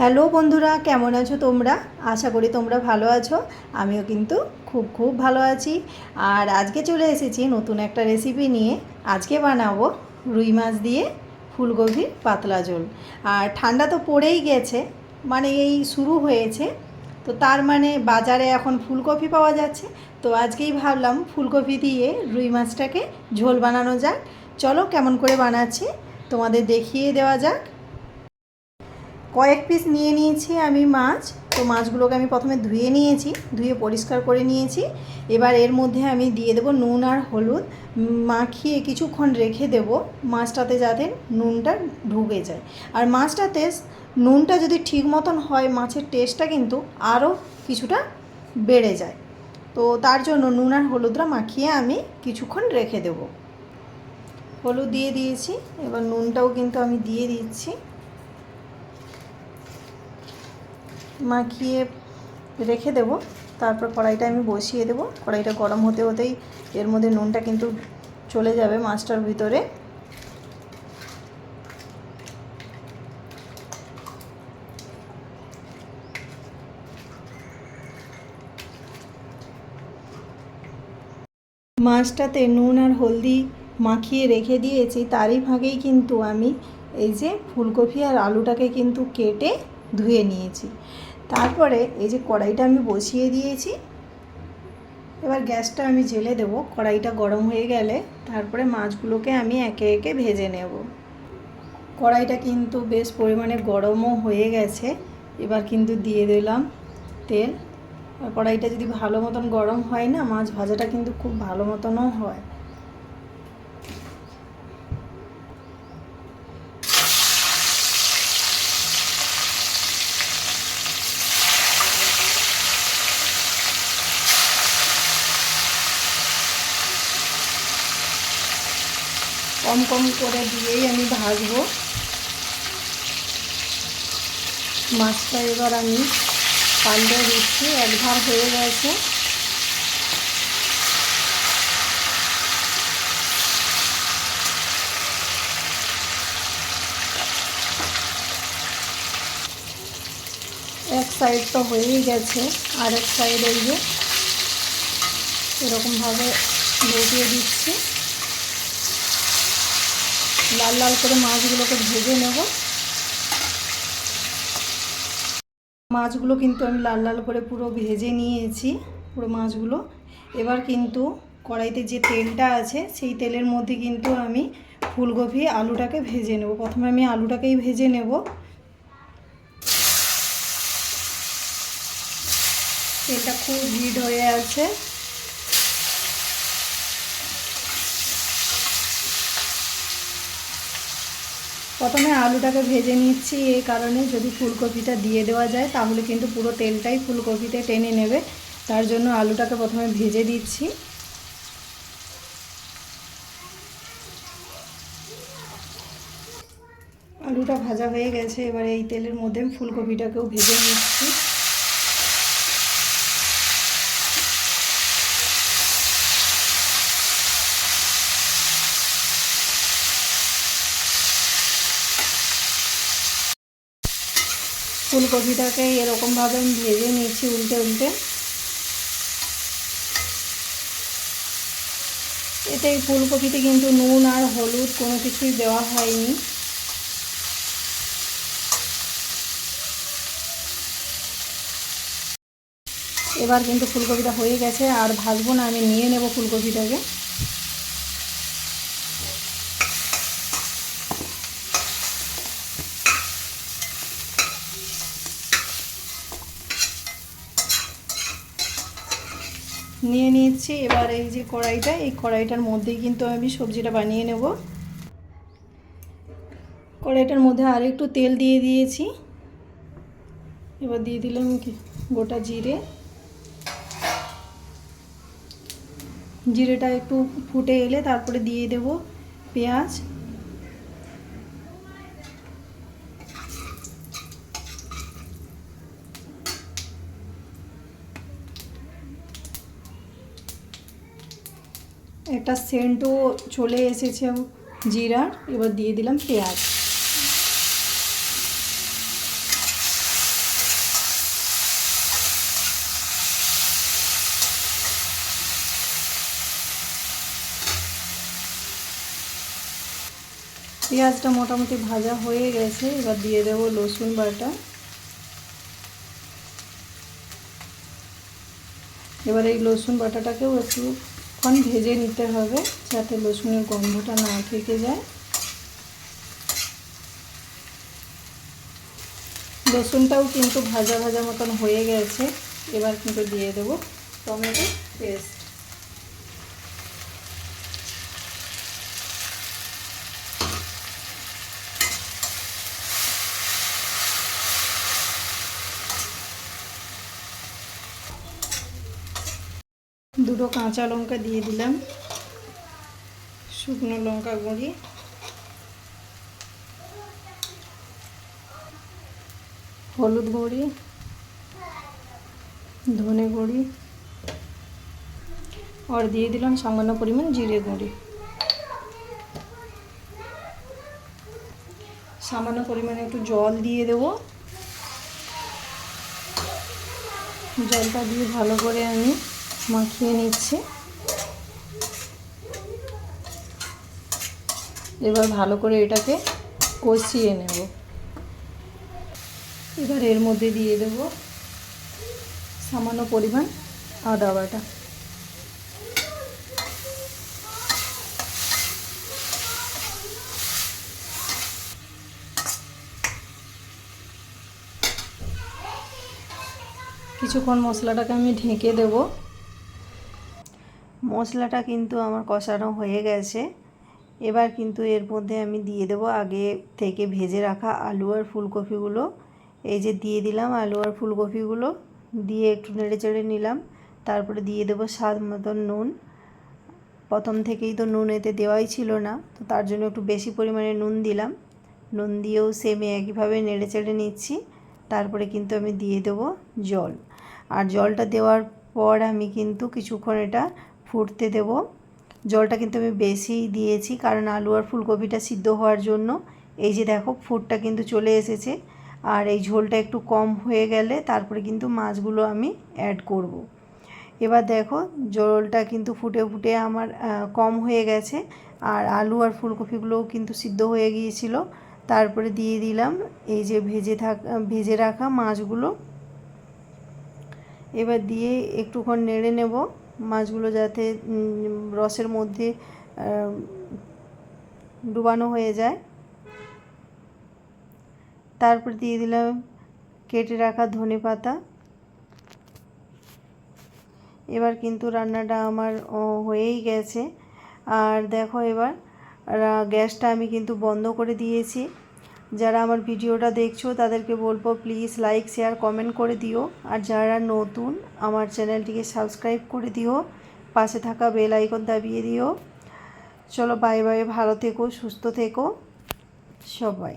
Hello বন্ধুরা, কেমন আছো তোমরা? আশা করি তোমরা ভালো আছো। আমিও কিন্তু খুব খুব ভালো আছি। আর আজকে চলে এসেছি নতুন একটা রেসিপি নিয়ে। আজকে বানাবো রুই মাছ দিয়ে ফুলকপির পাতলা ঝোল। আর ঠান্ডা তো পড়েই গেছে মানে এই শুরু হয়েছে। তো তার মানে বাজারে এখন ফুলকপি পাওয়া যাচ্ছে। তো আজকেই ভাবলাম ফুলকপি দিয়ে রুই মাছটাকে ঝোল বানানো যাক। চলো কেমন করে বানাচ্ছি, তোমাদের দেখিয়ে দেওয়া যাক। কয়েক পিস নিয়ে নিয়েছি আমি মাছ। তো মাছগুলোকে আমি প্রথমে ধুয়ে নিয়েছি, ধুয়ে পরিষ্কার করে নিয়েছি। এবার এর মধ্যে আমি দিয়ে দেবো নুন আর হলুদ। মাখিয়ে কিছুক্ষণ রেখে দেব মাছটাতে যাতে নুনটা ঢুকে যায়। আর মাছটাতে নুনটা যদি ঠিক মতন হয়, মাছের টেস্টটা কিন্তু আরও কিছুটা বেড়ে যায়। তো তার জন্য নুন আর হলুদটা মাখিয়ে আমি কিছুক্ষণ রেখে দেব। হলুদ দিয়ে দিয়েছি, এবার নুনটাও কিন্তু আমি দিয়ে দিচ্ছি। মাখিয়ে রেখে দেব। তারপর কড়াইটা আমি বসিয়ে দেব। কড়াইটা গরম হতে হতেই এর মধ্যে নুনটা কিন্তু চলে যাবে মাছটার ভিতরে। মাছটাতে নুন আর হলদি মাখিয়ে রেখে দিয়েছি। তারই ভাগেই কিন্তু আমি এই যে ফুলকপি আর আলুটাকে কিন্তু কেটে ধুয়ে নিয়েছি। তারপরে এই যে কড়াইটা আমি বসিয়ে দিয়েছি, এবার গ্যাসটা আমি জেলে দেবো। কড়াইটা গরম হয়ে গেলে তারপরে মাছগুলোকে আমি একে একে ভেজে নেব। কড়াইটা কিন্তু বেশ পরিমাণে গরমও হয়ে গেছে। এবার কিন্তু দিয়ে দিলাম তেল। আর কড়াইটা যদি ভালো মতন গরম হয় না, মাছ ভাজাটা কিন্তু খুব ভালো মতনও হয়। কম কম করে দিয়েই আমি ভাজবো। মাছটা এবার আমি পাল্টে দিচ্ছি এক ধার হয়ে গেছে। এক সাইড তো হয়েই গেছে আর এক সাইড এই যে এরকমভাবে লটিয়ে দিচ্ছি। লাল লাল করে মাছগুলোকে ভেজে নেব। মাছগুলো কিন্তু আমি লাল লাল করে পুরো ভেজে নিয়েছি, পুরো মাছগুলো। এবার কিন্তু কড়াইতে যে তেলটা আছে, সেই তেলের মধ্যে কিন্তু আমি ফুলকপি, আলুটাকে ভেজে নেব। প্রথমে আমি আলুটাকেই ভেজে নেব। তেলটা খুব হিট হয়ে আছে। প্রথমে আলুটাকে ভেজে নিচ্ছি এই কারণে যদি ফুলকপিটা দিয়ে দেওয়া যায়, তাহলে কিন্তু পুরো তেলটাই ফুলকপিতে টেনে নেবে। তার জন্য আলুটাকে প্রথমে ভেজে দিচ্ছি। আলুটা ভাজা হয়ে গেছে, এবার এই তেলের মধ্যে ফুলকপিটাকেও ভেজে নিচ্ছি। ফুলকপিটাকে এরকমভাবে আমি ভেজে নিয়েছি উল্টে উল্টে। এতে ফুলকপিতে কিন্তু নুন আর হলুদ কোনো কিছুই দেওয়া হয়নি। এবার কিন্তু ফুলকপিটা হয়ে গেছে, আর ভাজবো না, আমি নিয়ে নেব ফুলকপিটাকে। নিয়ে নিচ্ছি এবার এই যে কড়াইটা, এই কড়াইটার মধ্যেই কিন্তু আমি সবজিটা বানিয়ে নেব। কড়াইটার মধ্যে আর একটু তেল দিয়ে দিয়েছি। এবার দিয়ে দিলাম কি? গোটা জিরে। জিরেটা একটু ফুটে এলে তারপরে দিয়ে দেব পেঁয়াজ। একটা সেন্টও চলে এসেছে জিরার, এবার দিয়ে দিলাম পেঁয়াজ। পেঁয়াজটা মোটামুটি ভাজা হয়ে গেছে, এবার দিয়ে দেবো লসুন বাটা। এবার এই লসুন বাটাটাকেও একটু একটুক্ষণ ভেজে নিতে হবে যাতে রসুনের গন্ধটা না থেকে যায়। রসুনটাও কিন্তু ভাজা ভাজা মতন হয়ে গেছে। এবার কিন্তু দিয়ে দেবো টমেটো পেস্ট। দুটো কাঁচা লঙ্কা দিয়ে দিলাম। শুকনো লঙ্কা গুঁড়ি। হলুদ গুঁড়ি। ধনে গুঁড়ি। আর দিয়ে দিলাম সামান্য পরিমাণ জিরে গুঁড়ি। সামান্য পরিমাণে একটু জল দিয়ে দেবো। জলটা দিয়ে ভালো করে আমি মাখিয়ে নিচ্ছি। এবার ভালো করে এটাকে কষিয়ে নেব। এবার এর মধ্যে দিয়ে দেব সামান্য পরিমাণ আদা বাটা। কিছুক্ষণ মশলাটাকে আমি ঢেকে দেব। মশলাটা কিন্তু আমার কষানো হয়ে গেছে। এবার কিন্তু এর মধ্যে আমি দিয়ে দেবো আগে থেকে ভেজে রাখা আলু আর ফুলকপিগুলো। এই যে দিয়ে দিলাম আলু আর ফুলকপিগুলো, দিয়ে একটু নেড়ে চেড়ে নিলাম। তারপরে দিয়ে দেবো স্বাদ মতন নুন। প্রথম থেকেই তো নুন এতে দেওয়াই ছিল না, তো তার জন্য একটু বেশি পরিমাণে নুন দিলাম। নুন দিয়েও সেমে একইভাবে নেড়ে চেড়ে নিচ্ছি। তারপরে কিন্তু আমি দিয়ে দেবো জল। আর জলটা দেওয়ার পর আমি কিন্তু কিছুক্ষণ এটা ফুটতে দেব। জলটা কিন্তু আমি বেশিই দিয়েছি, কারণ আলু আর ফুলকপিটা সিদ্ধ হওয়ার জন্য। এই যে দেখো, ফুটটা কিন্তু চলে এসেছে। আর এই ঝোলটা একটু কম হয়ে গেলে তারপরে কিন্তু মাছগুলো আমি অ্যাড করব। এবার দেখো, জলটা কিন্তু ফুটে ফুটে আমার কম হয়ে গেছে। আর আলু আর ফুলকপিগুলোও কিন্তু সিদ্ধ হয়ে গিয়েছিল। তারপরে দিয়ে দিলাম এই যে ভেজে থাক, ভেজে রাখা মাছগুলো। এবার দিয়ে একটুক্ষণ নেড়ে নেব। মাছগুলো যাতে রসের মধ্যে ডুবানো হয়ে যায়। তারপর দিয়ে দিলাম কেটে রাখা ধনে পাতা। এবার কিন্তু রান্নাটা আমার হয়েই গেছে। আর দেখো এবার গ্যাসটা আমি কিন্তু বন্ধ করে দিয়েছি। যারা আমার ভিডিওটা দেখছ, তাদেরকে বলব প্লিজ লাইক শেয়ার কমেন্ট করে দিও। আর যারা নতুন, আমার চ্যানেলটিকে সাবস্ক্রাইব করে দিও। পাশে থাকা বেল আইকন দাবিয়ে দিও। চলো বাই বাই ভালো থেকো, সুস্থ থেকো, সবাই।